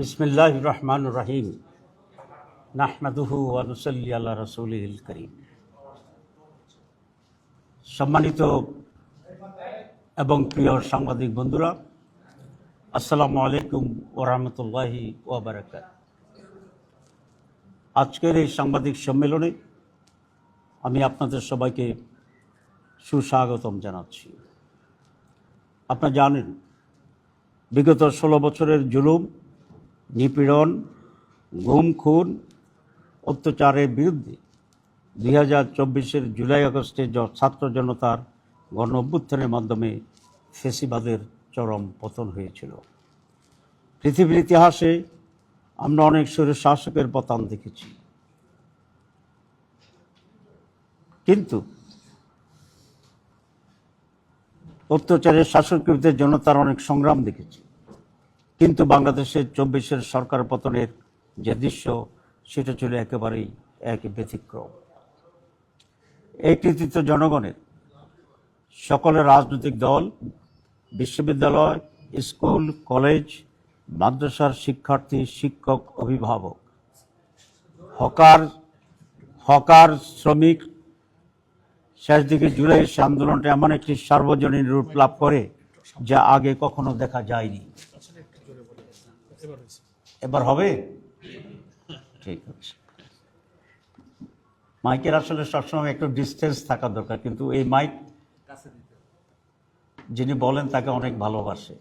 বিসমিল্লাহ রহমান রাহিম নাহমাদুহু ওয়ানুসল্লি আল্লাহ রসুল করিম। সম্মানিত এবং প্রিয় সাংবাদিক বন্ধুরা, আসসালামু আলাইকুম ওরহমতুল্লাহি ওবরাকাত আজকের এই সাংবাদিক সম্মেলনে আমি আপনাদের সবাইকে সুস্বাগতম জানাচ্ছি। আপনারা জানেন, বিগত ষোলো বছরের জুলুম নিপীড়ন গুম খুন, অত্যাচারের বিরুদ্ধে দুই হাজার চব্বিশের জুলাই আগস্টে ছাত্র জনতার গণ অভ্যুত্থানের মাধ্যমে ফেসিবাদের চরম পতন হয়েছিল। পৃথিবীর ইতিহাসে আমরা অনেক সুরের শাসকের পতন দেখেছি। কিন্তু অত্যাচারের শাসকদের জনতার অনেক সংগ্রাম দেখেছি। কিন্তু বাংলাদেশের চব্বিশের সরকার পতনের যে দৃশ্য, সেটা ছিল একেবারেই এক ব্যতিক্রম। এই কৃতিত্ব জনগণের। সকলের রাজনৈতিক দল, বিশ্ববিদ্যালয়, স্কুল, কলেজ, মাদ্রাসার শিক্ষার্থী, শিক্ষক, অভিভাবক, হকার হকার, শ্রমিক, শেষ দিকে জুলাই আন্দোলনটা এমন একটি সার্বজনীন রূপ লাভ করে, যা আগে কখনো দেখা যায়নি। এবার হবে? ঠিক আছে। মাইকের আসলে সবসময় একটু ডিস্টেন্স থাকা দরকার কিন্তু এই মাইক যিনি বলেন তাকে অনেক ভালোবাসে।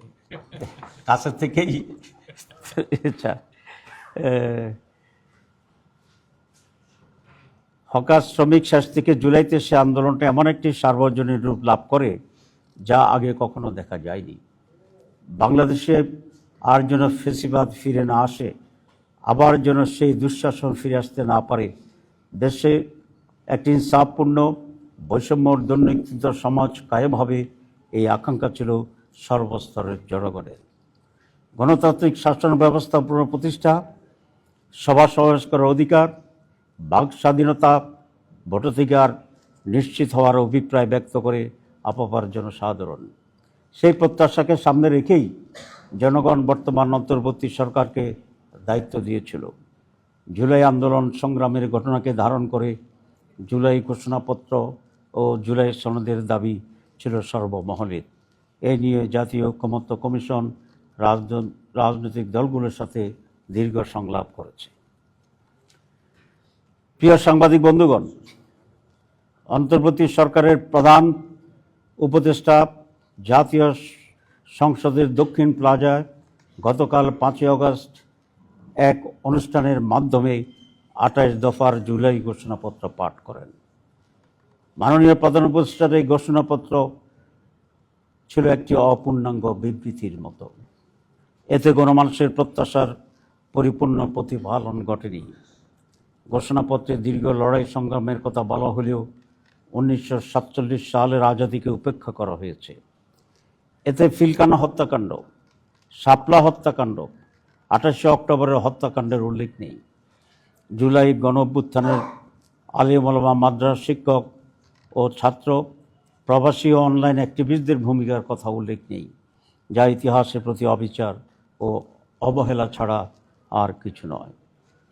কাছের থেকেই আচ্ছা হকার শ্রমিক শেষ থেকে জুলাইতে সে আন্দোলনটা এমন একটি সার্বজনীন রূপ লাভ করে যা আগে কখনো দেখা যায়নি। বাংলাদেশে আর যেন ফেসিবাদ ফিরে না আসে, আবার যেন সেই দুঃশাসন ফিরে আসতে না পারে। দেশে একটি ইনসাফপূর্ণ বৈষম্য দুর্নীতিত সমাজ কায়েম হবে এই আকাঙ্ক্ষা ছিল সর্বস্তরের জনগণের। গণতান্ত্রিক শাসন ব্যবস্থা পুনঃপ্রতিষ্ঠা, সভা সমাবেশ করার অধিকার, বাক স্বাধীনতা, ভোটাধিকার নিশ্চিত হওয়ার অভিপ্রায় ব্যক্ত করে আপাপার জনসাধারণ। সেই প্রত্যাশাকে সামনে রেখেই জনগণ বর্তমান অন্তর্বর্তী সরকারকে দায়িত্ব দিয়েছিল। জুলাই আন্দোলন সংগ্রামের ঘটনাকে ধারণ করে জুলাই ঘোষণাপত্র ও জুলাই সনদের দাবি ছিল সর্বমহলের। এ নিয়ে জাতীয় ঐক্যমত্য কমিশন রাজন- রাজনৈতিক দলগুলোর সাথে দীর্ঘ সংলাপ করেছে। প্রিয় সাংবাদিক বন্ধুগণ, অন্তর্বর্তী সরকারের প্রধান উপদেষ্টা জাতীয় সংসদের দক্ষিণ প্লাজায় গতকাল পাঁচই আগস্ট এক অনুষ্ঠানের মাধ্যমে আঠাশ দফার জুলাই ঘোষণাপত্র পাঠ করেন। মাননীয় প্রধান উপদেষ্টার এই ঘোষণাপত্র ছিল একটি অপূর্ণাঙ্গ বিবৃতির মতো। এতে গণমানুষের প্রত্যাশার পরিপূর্ণ প্রতিফলন ঘটেনি। ঘোষণাপত্রে দীর্ঘ লড়াই সংগ্রামের কথা বলা হলেও উনিশশো সাতচল্লিশ সালের আজাদিকে উপেক্ষা করা হয়েছে। এতে ফিলকানা হত্যাকাণ্ড, শাপলা হত্যাকাণ্ড, আঠাশে অক্টোবরের হত্যাকাণ্ডের উল্লেখ নেই। জুলাই গণ অভ্যুত্থানের আলিমলমা মাদ্রাস শিক্ষক ও ছাত্র, প্রবাসী ও অনলাইন অ্যাক্টিভিস্টদের ভূমিকার কথা উল্লেখ নেই, যা ইতিহাসের প্রতি অবিচার ও অবহেলা ছাড়া আর কিছু নয়।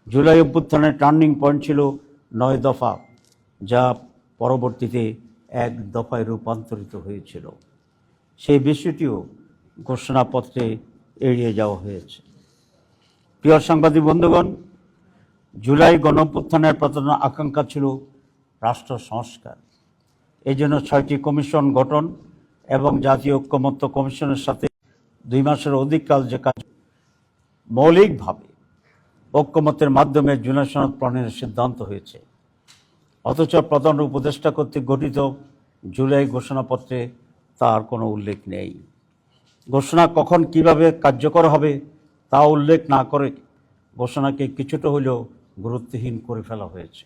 জুলাই অভ্যুত্থানের টার্নিং পয়েন্ট ছিল নয় দফা, যা পরবর্তীতে এক দফায় রূপান্তরিত হয়েছিল। সেই বিষয়টিও ঘোষণাপত্রে এড়িয়ে যাওয়া হয়েছে। প্রিয় সাংবাদিক বন্ধুগণ, জুলাই গণঅভ্যুত্থানের প্রধান আকাঙ্ক্ষা ছিল রাষ্ট্র সংস্কার। এই জন্য ছয়টি কমিশন গঠন এবং জাতীয় ঐক্যমত্য কমিশনের সাথে দুই মাসের অধিক কাল যে কাজ মৌলিকভাবে ঐক্যমতের মাধ্যমে জুলাই সনদ প্রণয়নের সিদ্ধান্ত হয়েছে, অথচ প্রধান উপদেষ্টা কর্তৃক গঠিত জুলাই ঘোষণাপত্রে তার কোনো উল্লেখ নেই। ঘোষণা কখন কীভাবে কার্যকর হবে তা উল্লেখ না করে ঘোষণাকে কিছুটা হলেও গুরুত্বহীন করে ফেলা হয়েছে।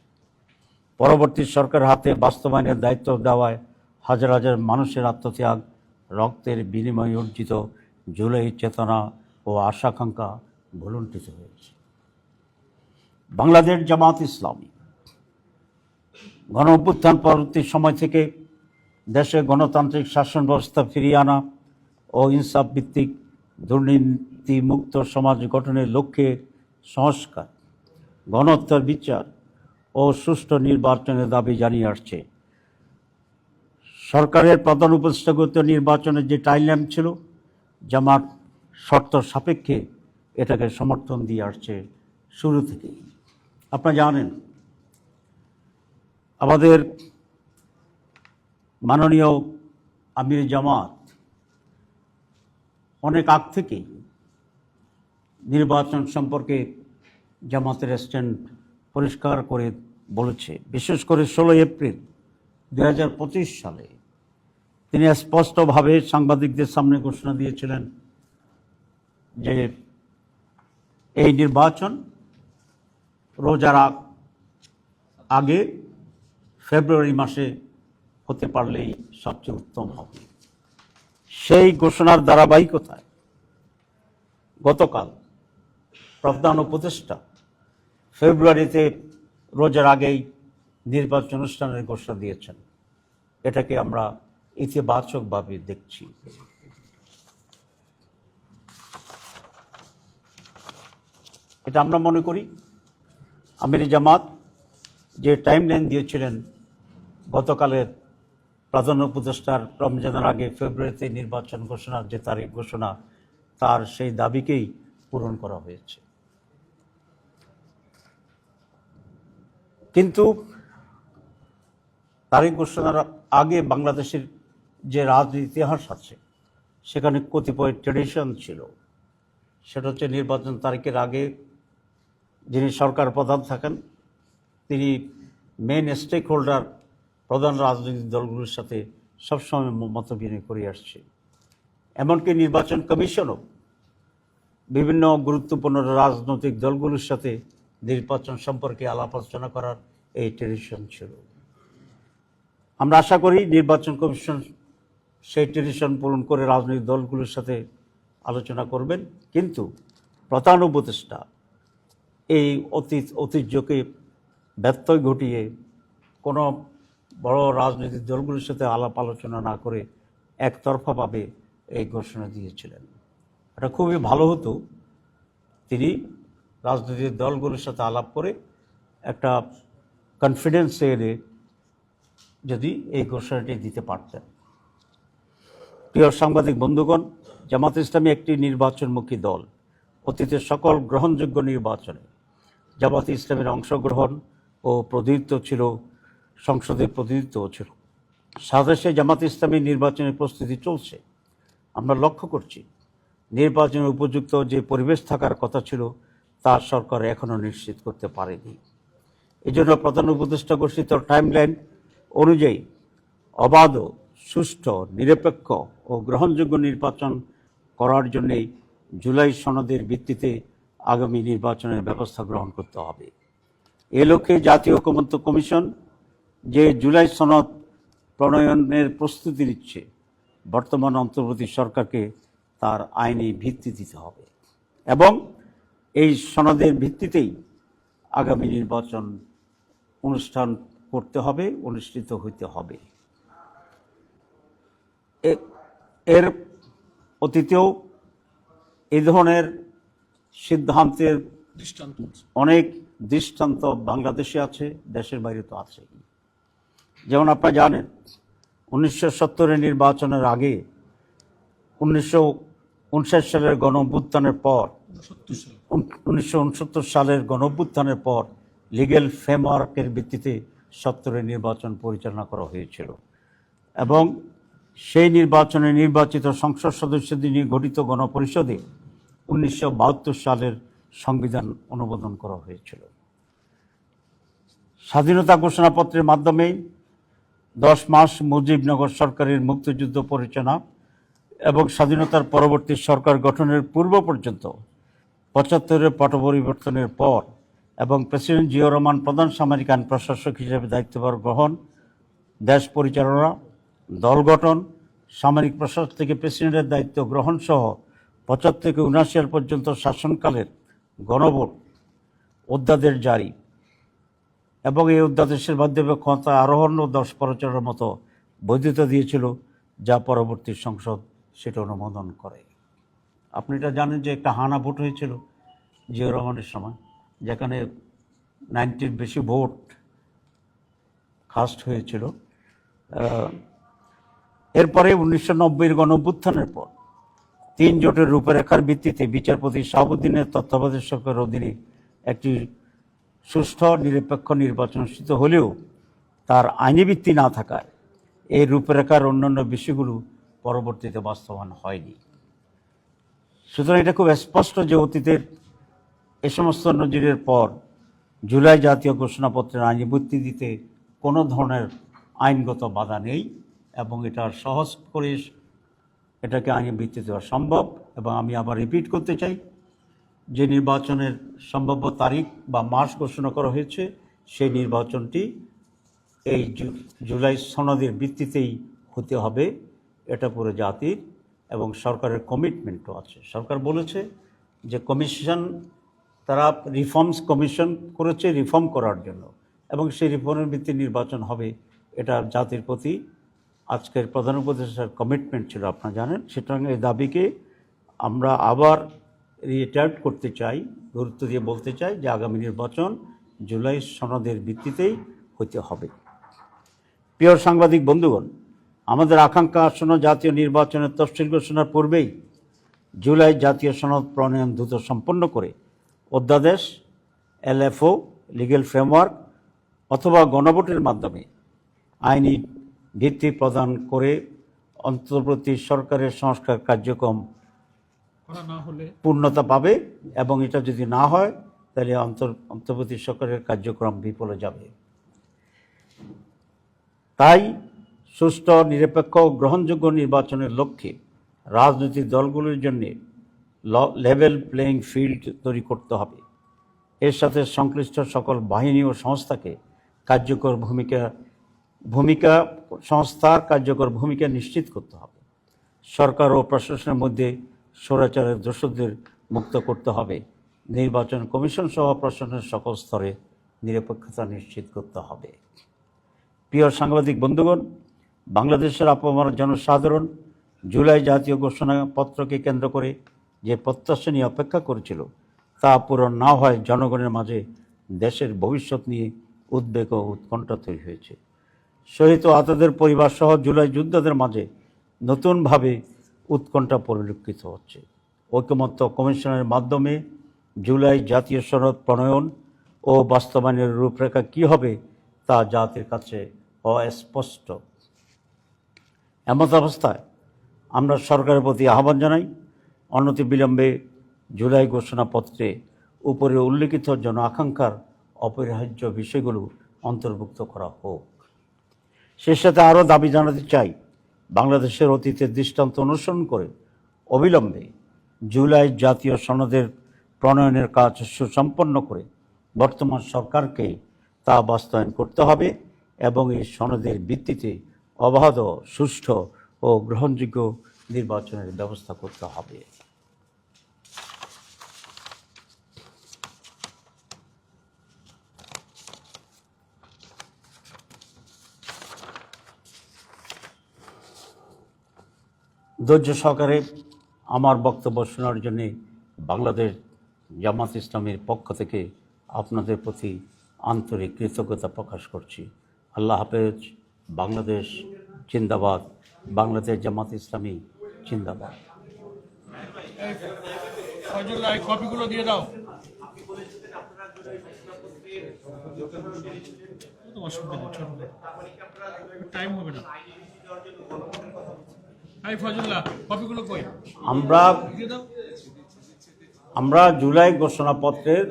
পরবর্তী সরকার হাতে বাস্তবায়নের দায়িত্ব দেওয়ায় হাজার হাজার মানুষের আত্মত্যাগ, রক্তের বিনিময়ে অর্জিত জুলাই চেতনা ও আশাকাঙ্ক্ষা ভুলুণ্ঠিত হয়েছে। বাংলাদেশ জামাত ইসলামী গণ অভ্যুত্থান পরবর্তী সময় থেকে দেশে গণতান্ত্রিক শাসন ব্যবস্থা ফিরিয়ে আনা ও ইনসাফ ভিত্তিক দুর্নীতিমুক্ত সমাজ গঠনের লক্ষ্যে সংস্কার, গণহত্যার বিচার ও সুষ্ঠু নির্বাচনের দাবি জানিয়ে আসছে। সরকারের প্রধান উপদেষ্টাগত নির্বাচনের যে টাইমলাইন ছিল, জামাত শর্ত সাপেক্ষে এটাকে সমর্থন দিয়ে আসছে শুরু থেকেই। আপনারা জানেন, আমাদের মাননীয় আমির জামাত, অনেক আগ থেকেই নির্বাচন সম্পর্কে জামাতের স্ট্যান্ড পরিষ্কার করে বলেছে। বিশেষ করে ষোলোই এপ্রিল দু হাজার পঁচিশ সালে তিনি স্পষ্টভাবে সাংবাদিকদের সামনে ঘোষণা দিয়েছিলেন যে এই নির্বাচন রোজার আগ- আগে ফেব্রুয়ারি মাসে হতে পারলেই সবচেয়ে উত্তম হবে। সেই ঘোষণার ধারাবাহিকতায় গতকাল প্রধান উপদেষ্টা ফেব্রুয়ারিতে রোজার আগেই নির্বাচন অনুষ্ঠানের ঘোষণা দিয়েছেন। এটাকে আমরা ইতিবাচকভাবে দেখছি। এটা আমরা মনে করি, আমির জামাত যে টাইম লাইন দিয়েছিলেন গতকালের প্রধান উপদেষ্টার রমজানের আগে ফেব্রুয়ারিতে নির্বাচন ঘোষণার যে তারিখ ঘোষণা, তার সেই দাবিকেই পূরণ করা হয়েছে। কিন্তু তারিখ ঘোষণার আগে বাংলাদেশের যে রাজনীতি ইতিহাস আছে, সেখানে কতিপয় ট্রেডিশন ছিল। সেটা হচ্ছে নির্বাচন তারিখের আগে যিনি সরকার প্রধান থাকেন, তিনি মেন স্টেক হোল্ডার প্রধান রাজনৈতিক দলগুলোর সাথে সবসময় মত বিনিময় করে আসছে। এমনকি নির্বাচন কমিশনও বিভিন্ন গুরুত্বপূর্ণ রাজনৈতিক দলগুলোর সাথে নির্বাচন সম্পর্কে আলাপ আলোচনা করার এই ট্রেডিশন ছিল। আমরা আশা করি নির্বাচন কমিশন সেই ট্রেডিশন পূরণ করে রাজনৈতিক দলগুলোর সাথে আলোচনা করবেন। কিন্তু প্রধান উপদেষ্টা এই অতীত, ঐতিহ্যকে ব্যত্যয় ঘটিয়ে কোনো বড় রাজনৈতিক দলগুলোর সাথে আলাপ আলোচনা না করে একতরফাভাবে এই ঘোষণা দিয়েছিলেন। এটা খুবই ভালো হতো। তিনি রাজনৈতিক দলগুলোর সাথে আলাপ করে একটা কনফিডেন্স এনে যদি এই ঘোষণাটি দিতে পারতেন। প্রিয় সাংবাদিক বন্ধুগণ, জামাত ইসলামী একটি নির্বাচনমুখী দল। অতীতের সকল গ্রহণযোগ্য নির্বাচনে জামাত ইসলামের অংশগ্রহণ ও প্রতিনিধিত্ব ছিল সংসদের প্রতিনিধিত্ব ছিল। সাদেশে জামাত ইসলামী নির্বাচনের প্রস্তুতি চলছে। আমরা লক্ষ্য করছি, নির্বাচনের উপযুক্ত যে পরিবেশ থাকার কথা ছিল, তা সরকার এখনও নিশ্চিত করতে পারেনি। এই জন্য প্রধান উপদেষ্টা ঘোষিত টাইমলাইন অনুযায়ী অবাধ, সুষ্ঠু, নিরপেক্ষ ও গ্রহণযোগ্য নির্বাচন করার জন্যেই জুলাই সনদের ভিত্তিতে আগামী নির্বাচনের ব্যবস্থা গ্রহণ করতে হবে। এ লক্ষ্যে জাতীয় ঐকমত্য কমিশন যে জুলাই সনদ প্রণয়নের প্রস্তুতি নিচ্ছে বর্তমান অন্তর্বর্তী সরকারকে তার আইনি ভিত্তি দিতে হবে। এবং এই সনদের ভিত্তিতেই আগামী নির্বাচন অনুষ্ঠান করতে হবে অনুষ্ঠিত হইতে হবে। এ- এর অতীতেও এ ধরনের সিদ্ধান্তের দৃষ্টান্ত অনেক দৃষ্টান্ত বাংলাদেশে আছে দেশের বাইরে তো আছে যেমন আপনারা জানেন, উনিশশো সত্তরের নির্বাচনের আগে উনিশশো উনষাট সালের গণঅভ্যুত্থানের পর, উনিশশো উনসত্তর সালের গণঅভ্যুত্থানের পর লিগেল ফ্রেমওয়ার্কের ভিত্তিতে সত্তরের নির্বাচন পরিচালনা করা হয়েছিল। এবং সেই নির্বাচনে নির্বাচিত সংসদ সদস্যদের নিয়ে গঠিত গণপরিষদে উনিশশো বাহাত্তর সালের সংবিধান অনুমোদন করা হয়েছিল। স্বাধীনতা ঘোষণাপত্রের মাধ্যমে দশ মাস মুজিবনগর সরকারের মুক্তিযুদ্ধ পরিচালনা এবং স্বাধীনতার পরবর্তী সরকার গঠনের পূর্ব পর্যন্ত পঁচাত্তরের পট পরিবর্তনের পর এবং প্রেসিডেন্ট জিয়া রহমান প্রধান সামরিক আইন প্রশাসক হিসেবে দায়িত্বভার গ্রহণ, দেশ পরিচালনা, দল গঠন, সামরিক প্রশাসক থেকে প্রেসিডেন্টের দায়িত্ব গ্রহণ সহ পঁচাত্তর থেকে উনআশি সাল পর্যন্ত শাসনকালের গণভোট, অধ্যাদেশ জারি। এবং এই অধ্যাদেশের মাধ্যমে ক্ষমতা আরোহণ ও দশ পরিচালনার মতো বৈধতা দিয়েছিল, যা পরবর্তী সংসদ সেটা অনুমোদন করে। আপনি এটা জানেন যে একটা হানা ভোট হয়েছিল জিয়া রহমানের সময়, যেখানে নাইনটির বেশি ভোট কাস্ট হয়েছিল। এরপরে উনিশশো নব্বইয়ের গণঅভ্যুত্থানের পর তিন জোটের রূপরেখার ভিত্তিতে বিচারপতি শাহাবুদ্দিনের তত্ত্বাবধায়ক সরকারের অধীনে একটি সুষ্ঠু, নিরপেক্ষ নির্বাচন অনুষ্ঠিত হলেও তার আইনি ভিত্তি না থাকায় এই রূপরেখার অন্যান্য বিষয়গুলো পরবর্তীতে বাস্তবায়ন হয়নি। সুতরাং এটা খুব স্পষ্ট যে অতীতের এ সমস্ত নজিরের পর জুলাই জাতীয় ঘোষণাপত্রের আইনি ভিত্তি দিতে কোনো ধরনের আইনগত বাধা নেই এবং এটা সহজ করে এটাকে আইনি ভিত্তি দেওয়া সম্ভব এবং আমি আবার রিপিট করতে চাই যে নির্বাচনের সম্ভাব্য তারিখ বা মাস ঘোষণা করা হয়েছে, সেই নির্বাচনটি এই জুলাই সনদের ভিত্তিতেই হতে হবে। এটা পুরো জাতির এবং সরকারের কমিটমেন্টও আছে। সরকার বলেছে যে কমিশন তারা রিফর্মস কমিশন করেছে রিফর্ম করার জন্য এবং সেই রিফর্মের ভিত্তি নির্বাচন হবে, এটা জাতির প্রতি আজকের প্রধান উপদেষ্টার কমিটমেন্ট ছিল, আপনারা জানেন। সুতরাং এই দাবিকে আমরা আবার রিটায়ার্ড করতে চাই, গুরুত্ব দিয়ে বলতে চাই যে আগামী নির্বাচন জুলাই সনদের ভিত্তিতেই হতে হবে। প্রিয় সাংবাদিক বন্ধুগণ, আমাদের আকাঙ্ক্ষা আসন্ন জাতীয় নির্বাচনের তফসিল ঘোষণার পূর্বেই জুলাই জাতীয় সনদ প্রণয়ন দ্রুত সম্পন্ন করে অধ্যাদেশ, এলএফও লিগ্যাল ফ্রেমওয়ার্ক অথবা গণভোটের মাধ্যমে আইনি ভিত্তি প্রদান করে অন্তর্বর্তী সরকারের সংস্কার কার্যক্রম পূর্ণতা পাবে এবং এটা যদি না হয়, তাহলে অন্তর, অন্তর্বর্তী সরকারের কার্যক্রম বিফলে যাবে। তাই সুষ্ঠু, নিরপেক্ষ গ্রহণযোগ্য নির্বাচনের লক্ষ্যে রাজনৈতিক দলগুলোর জন্য লেভেল প্লেয়িং ফিল্ড তৈরি করতে হবে। এর সাথে সংশ্লিষ্ট সকল বাহিনী ও সংস্থাকে কার্যকর ভূমিকা ভূমিকা, সংস্থার কার্যকর ভূমিকা নিশ্চিত করতে হবে। সরকার ও প্রশাসনের মধ্যে স্বৈরাচারের দোষদের মুক্ত করতে হবে। নির্বাচন কমিশন সহ প্রশাসনের সকল স্তরে নিরপেক্ষতা নিশ্চিত করতে হবে। প্রিয় সাংবাদিক বন্ধুগণ, বাংলাদেশের আপামর জনসাধারণ জুলাই জাতীয় ঘোষণাপত্রকে কেন্দ্র করে যে প্রত্যাশা নিয়ে অপেক্ষা করেছিল, তা পূরণ না হয় জনগণের মাঝে দেশের ভবিষ্যৎ নিয়ে উদ্বেগ ও উৎকণ্ঠা তৈরি হয়েছে। শহীদ ও আহতদের পরিবার সহ জুলাই যোদ্ধাদের মাঝে নতুনভাবে উৎকণ্ঠা পরিলক্ষিত হচ্ছে। ঐকমত্য কমিশনের মাধ্যমে জুলাই জাতীয় সনদ প্রণয়ন ও বাস্তবায়নের রূপরেখা কী হবে তা জাতির কাছে অস্পষ্ট। এমত অবস্থায় আমরা সরকারের প্রতি আহ্বান জানাই, অনতি বিলম্বে জুলাই ঘোষণাপত্রে উপরে উল্লেখিত জন আকাঙ্ক্ষার অপরিহার্য বিষয়গুলো অন্তর্ভুক্ত করা হোক। সে সাথে আরও দাবি জানাতে চাই বাংলাদেশের অতীতের দৃষ্টান্ত অনুসরণ করে অবিলম্বে জুলাই জাতীয় সনদের প্রণয়নের কাজ সুসম্পন্ন করে বর্তমান সরকারকে তা বাস্তবায়ন করতে হবে এবং এই সনদের ভিত্তিতে অবাধ, সুষ্ঠু ও গ্রহণযোগ্য নির্বাচনের ব্যবস্থা করতে হবে। ধৈর্য সহকারে আমার বক্তব্য শোনার জন্যে বাংলাদেশ জামাত ইসলামের পক্ষ থেকে আপনাদের প্রতি আন্তরিক কৃতজ্ঞতা প্রকাশ করছি। আল্লাহ হাফেজ বাংলাদেশ জিন্দাবাদ বাংলাদেশ জামাত ইসলামী জিন্দাবাদ। কপিগুলো দিয়ে দাও। অসুবিধা টাইম হবে না এই ফজলুল্লাহ কপিগুলো কই আমরা আমরা জুলাই ঘোষণাপত্রের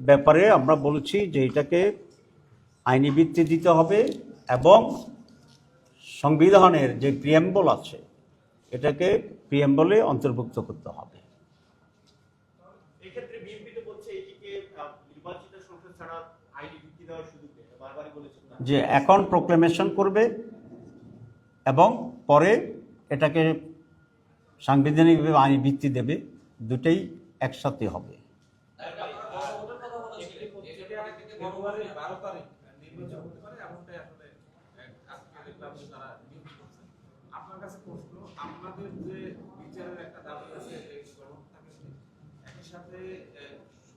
ব্যাপারে আমরা বলেছি যে এটাকে আইনি ভিত্তি দিতে হবে এবং সংবিধানের যে প্রিয়েম্বল আছে এটাকে প্রিয়েম্বলে অন্তর্ভুক্ত করতে হবে। যে এখন প্রোক্লেমেশন করবে এবং পরে এটাকে সাংবিধানিকভাবে আইনি ভিত্তি দেবে, দুটেই একসাথে হবে। আপনার কাছে যে বিচারের একটা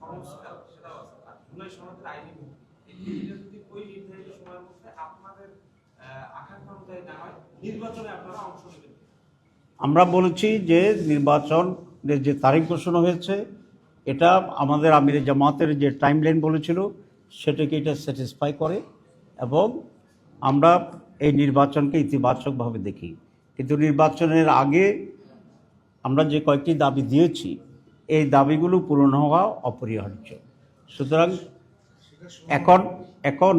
সংস্কার সনদের আইনি যদি ওই নির্ধারিত সময়ের মধ্যে আপনাদের আমরা বলেছি যে নির্বাচনের যে তারিখ ঘোষণা হয়েছে এটা আমাদের আমির জামাতের যে টাইম লাইন বলেছিল সেটাকে এটা স্যাটিসফাই করে এবং আমরা এই নির্বাচনকে ইতিবাচকভাবে দেখি। কিন্তু নির্বাচনের আগে আমরা যে কয়েকটি দাবি দিয়েছি এই দাবিগুলো পূরণ হওয়া অপরিহার্য। সুতরাং এখন এখন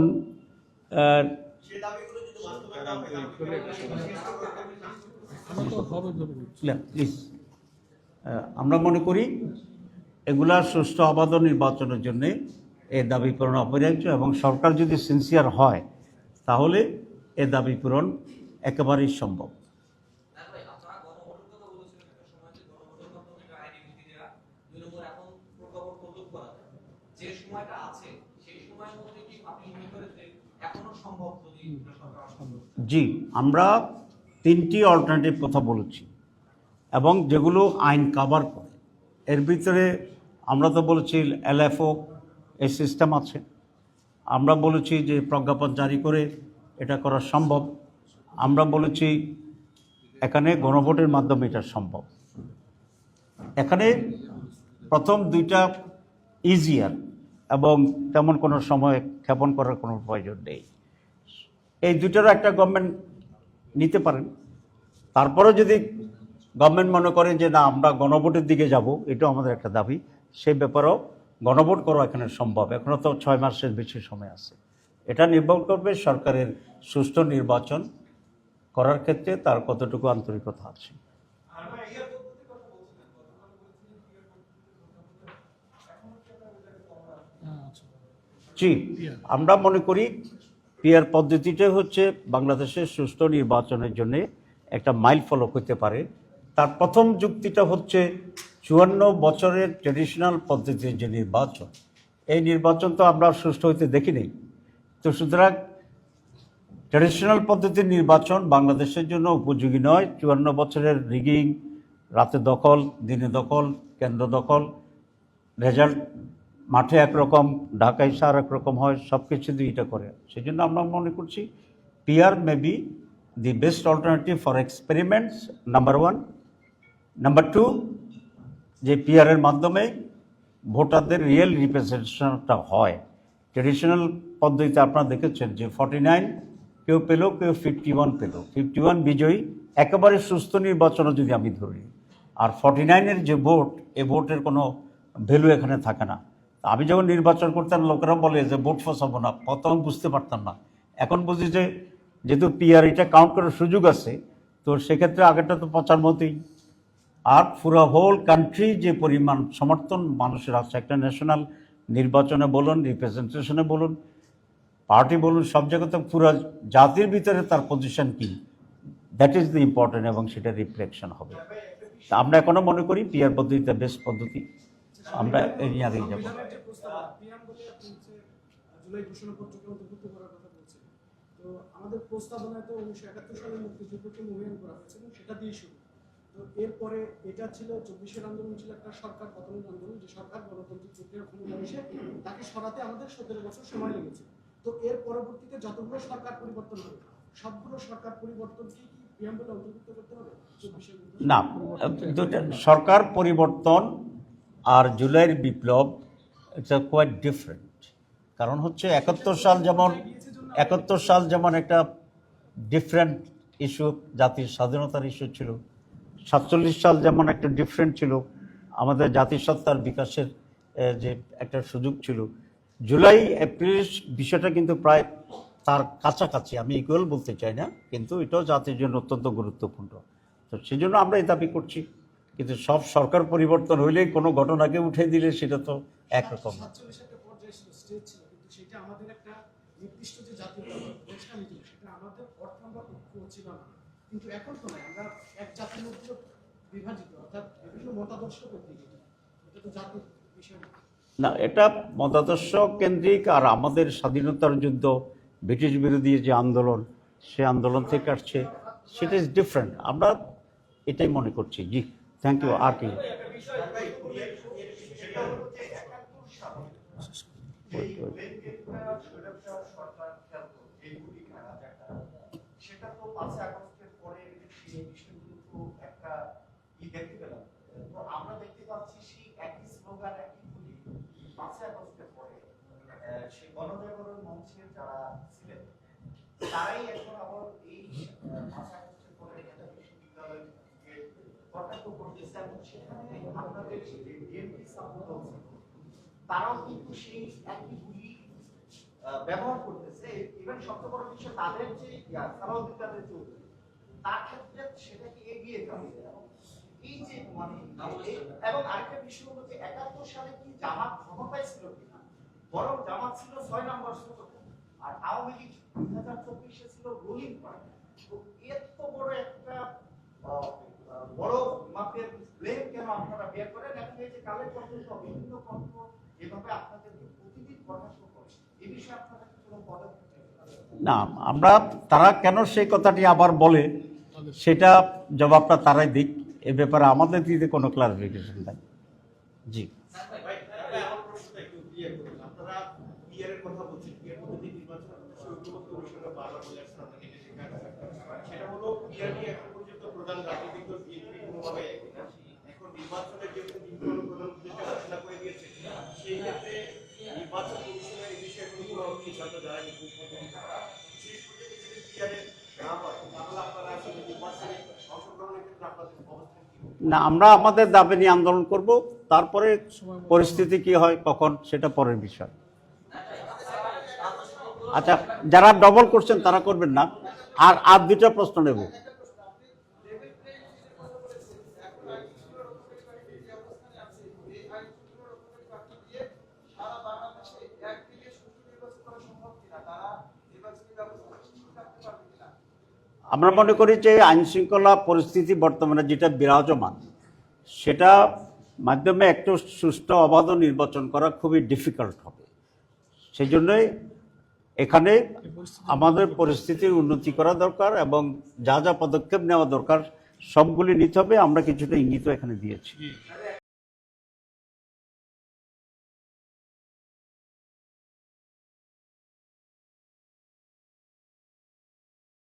আমরা মনে করি এগুলা সুষ্ঠু অবাধ নির্বাচনের জন্যে এই দাবি পূরণ অপরিহার্য এবং সরকার যদি সিনসিয়ার হয়, তাহলে এ দাবি পূরণ একেবারেই সম্ভব না ভাই আপনারা গণভোটের কথা বলেছিলেন একটা সময় যে গণভোটের মাধ্যমে একটা আইনি ভিত্তি দেওয়া দুই নম্বর এখন প্রজ্ঞাপন প্রয়োগ করা যায়। যে সময়টা আছে সেই সময়ের মধ্যে কি আপনি মনে করেন যে এখনও সম্ভব যদি সরকার সম্ভব জি, আমরা তিনটি অল্টারনেটিভ কথা বলেছি এবং যেগুলো আইন কাভার করে। এর ভিতরে আমরা তো বলেছি এলএফও এই সিস্টেম আছে। আমরা বলেছি যে প্রজ্ঞাপন জারি করে এটা করা সম্ভব। আমরা বলেছি এখানে গণভোটের মাধ্যমে এটা সম্ভব। এখানে প্রথম দুইটা ইজিয়ার এবং তেমন কোনো সময় ক্ষেপণ করার কোনো প্রয়োজন নেই। এই দুটারও একটা গভর্নমেন্ট নিতে পারেন। তারপরে যদি গভর্নমেন্ট মনে করে যে, না, আমরা গণভোটের দিকে যাব, এটাও আমাদের একটা দাবি। সেই ব্যাপারেও গণভোট করা এখানে সম্ভব। এখনও তো ছয় মাসের বেশি সময় আছে। এটা নির্ভর করবে সরকারের সুষ্ঠু নির্বাচন করার ক্ষেত্রে তার কতটুকু আন্তরিকতা আছে। জি, আমরা মনে করি পিয়ার পদ্ধতিটাই হচ্ছে বাংলাদেশের সুষ্ঠু নির্বাচনের জন্য একটা মাইল ফলক হতে পারে। তার প্রথম যুক্তিটা হচ্ছে চুয়ান্ন বছরের ট্রেডিশনাল পদ্ধতির যে নির্বাচন, এই নির্বাচন তো আমরা সুষ্ঠু হইতে দেখিনি। তো সুতরাং ট্রেডিশনাল পদ্ধতির নির্বাচন বাংলাদেশের জন্য উপযোগী নয়। চুয়ান্ন বছরের রিগিং রাতে দখল, দিনে দখল, কেন্দ্র দখল রেজাল্ট মাঠে একরকম, ঢাকায় সার একরকম হয় সব কিছু দিয়ে এটা করে। সেই জন্য আমরা মনে করছি PR may be the best alternative for experiments number one number two যে পিআরের মাধ্যমে ভোটারদের রিয়েল রিপ্রেজেন্টেশনটা হয়। ট্রেডিশনাল পদ্ধতিতে আপনারা দেখেছেন যে ফর্টি নাইন কেউ পেল, কেউ ফিফটি ওয়ান পেল। ফিফটি ওয়ান বিজয়ী, একেবারে সুস্থ নির্বাচনও যদি আমি ধরি। আর ফর্টি নাইনের যে ভোট, এ ভোটের কোনো ভ্যালু এখানে থাকে না। আমি যখন নির্বাচন করতাম লোকেরা বলে যে ভোট ফসাবো না। প্রথম বুঝতে পারতাম না। এখন বুঝি যে, যেহেতু পিআর এটা কাউন্ট করার সুযোগ আছে, তো সেক্ষেত্রে আগেরটা তো পচার মতোই আর পুরো হোল কান্ট্রি যে পরিমাণ সমর্থন, মানুষের আছে, একটা ন্যাশনাল নির্বাচনে বলুন রিপ্রেজেন্টেশনে বলুন পার্টি বলুন, সব জায়গাতে পুরো জাতির ভিতরে তার পজিশন কি? দ্যাট ইজ দ্য ইম্পর্টেন্ট এবং সেটা রিফ্লেকশন হবে। আমরা এখনও মনে করি পিয়ার পদ্ধতিটা বেস্ট পদ্ধতি। আমরা এই আগেই যাব। সংবিধানের যে প্রস্তাব পিয়াম বলে আপনি হচ্ছে জুলাই ঘোষণাপত্রকে অন্তর্ভুক্ত করার কথা বলছেন তো আমাদের প্রস্তাবনায় তো উনিশশো একাত্তর সালে মুক্তিযুদ্ধকে মূল্যায়ন করা হয়েছে এবং সেটা দিয়ে শুরু। তো এরপরে এটা ছিল চব্বিশের আন্দোলন ছিল একটা সরকার পতনের আন্দোলন যে সরকার গণতান্ত্রিক ক্ষমতা এসে তাকে সরাতে আমাদের সতেরো বছর সময় লেগেছে। তো এর পরবর্তীতে যতগুলো সরকার পরিবর্তন হবে সবগুলো সরকার পরিবর্তনকে কি পিয়াম বলে অন্তর্ভুক্ত করতে হবে? চব্বিশের না সরকার পরিবর্তন আর জুলাইয়ের বিপ্লব ইটস আ কোয়াইট ডিফারেন্ট কারণ হচ্ছে একাত্তর সাল যেমন, একাত্তর সাল যেমন একটা ডিফারেন্ট ইস্যু জাতির স্বাধীনতার ইস্যু ছিল। সাতচল্লিশ সাল যেমন একটা ডিফারেন্ট ছিল, আমাদের জাতিসত্তার বিকাশের যে একটা সুযোগ ছিল। জুলাই, এপ্রিল বিষয়টা কিন্তু প্রায় তার কাছাকাছি, আমি ইকুয়াল বলতে চাই না, কিন্তু এটাও জাতির জন্য অত্যন্ত গুরুত্বপূর্ণ। তো সেই জন্য আমরা এই দাবি করছি। কিন্তু সব সরকার পরিবর্তন হইলেই কোনো ঘটনাকে উঠে দিলে সেটা তো একরকম কিন্তু এখন তো আমরা এক জাতির মধ্যে বিভাজিত অর্থাৎ বিভিন্ন মতাদর্শ এটা। তো জাতির বিষয় না। এটা মতাদর্শ কেন্দ্রিক আর আমাদের স্বাধীনতার যুদ্ধ ব্রিটিশ বিরোধী যে আন্দোলন সে আন্দোলন থেকে আসছে সেটা ইজ ডিফারেন্ট আমরা এটাই মনে করছি। জি। থ্যাংক ইউ আর কি আগস্টের পরে সেই যারা ছিলেন তারাই এখন আবার এই আগস্টের পরে ঢাকা বিশ্ববিদ্যালয়কে কটাক্ষ করতেছে এবং সেখানে আপনাদের বিএনপি সাপোর্ট হচ্ছে তারাও কিন্তু সেই একই গুলি ব্যবহার করতেছে। ইভেন সবচেয়ে বড় বিষয় তাদের যে সালাউদ্দিন কাদের চৌধুরী তার ক্ষেত্রে সেটাকে এগিয়ে এবং এই যে মানে এবং আরেকটা বিষয় হলো যে একাত্তর সালে কি জামাত ক্ষমতায় ছিল কিনা? বরং জামাত ছিল ছয় নম্বর আর আওয়ামী লীগ দুই হাজার চব্বিশে ছিল রুলিং পার্টি। তো এত বড় একটা বড় মাপের ব্লেম কেন আপনারা বের করেন? এবং এই যে কালের কণ্ঠ সহ বিভিন্ন কণ্ঠ এভাবে আপনাদেরকে প্রতিদিন পরামর্শ করে এই বিষয়ে আপনারা কোনো পদক্ষেপ না আমরা তারা কেন সেই কথাটি আবার বলে সেটা জবাবটা তারাই দিক। এ ব্যাপারে আমাদের দিতে কোনো ক্লারিফিকেশন নাই। জি ভাই, ভাই, আমার প্রশ্নটা একটু clear করুন। আপনারা PR এর কথা বলছেন, PR পদ্ধতি নির্বাচন কমিশন ঐক্যবদ্ধ কমিশনে বারবার বলে আসছেন, আপনাকে এটা শেখার কথা। সেটা হলো PR নিয়ে এখন পর্যন্ত প্রধান রাজনৈতিক দল BNP কোনোভাবে একই না। এখন নির্বাচনের যেহেতু নির্বাচন প্রধান উদ্দেশ্যে ঘোষণা করে দিয়েছে, সেই ক্ষেত্রে নির্বাচন কমিশনের এই বিষয়ে যারা পদ্ধতি ছাড়া। যদি না তাহলে আপনারা আসলে না, আমরা আমাদের দাবি নিয়ে আন্দোলন করব, তারপরে পরিস্থিতি কি হয়, কখন, সেটা পরের বিষয়। আচ্ছা যারা ডবল করছেন, তারা করবেন না। আর আর দুটা প্রশ্ন নেব। আমরা মনে করি যে আইন শৃঙ্খলা পরিস্থিতি বর্তমানে যেটা বিরাজমান, সেটা মাধ্যমে একটু সুষ্ঠু অবাধ নির্বাচন করা খুবই ডিফিকাল্ট হবে। সেই জন্যই এখানে আমাদের পরিস্থিতির উন্নতি করা দরকার এবং যা যা পদক্ষেপ নেওয়া দরকার, সবগুলি নিতে হবে। আমরা কিছুটা ইঙ্গিত এখানে দিয়েছি।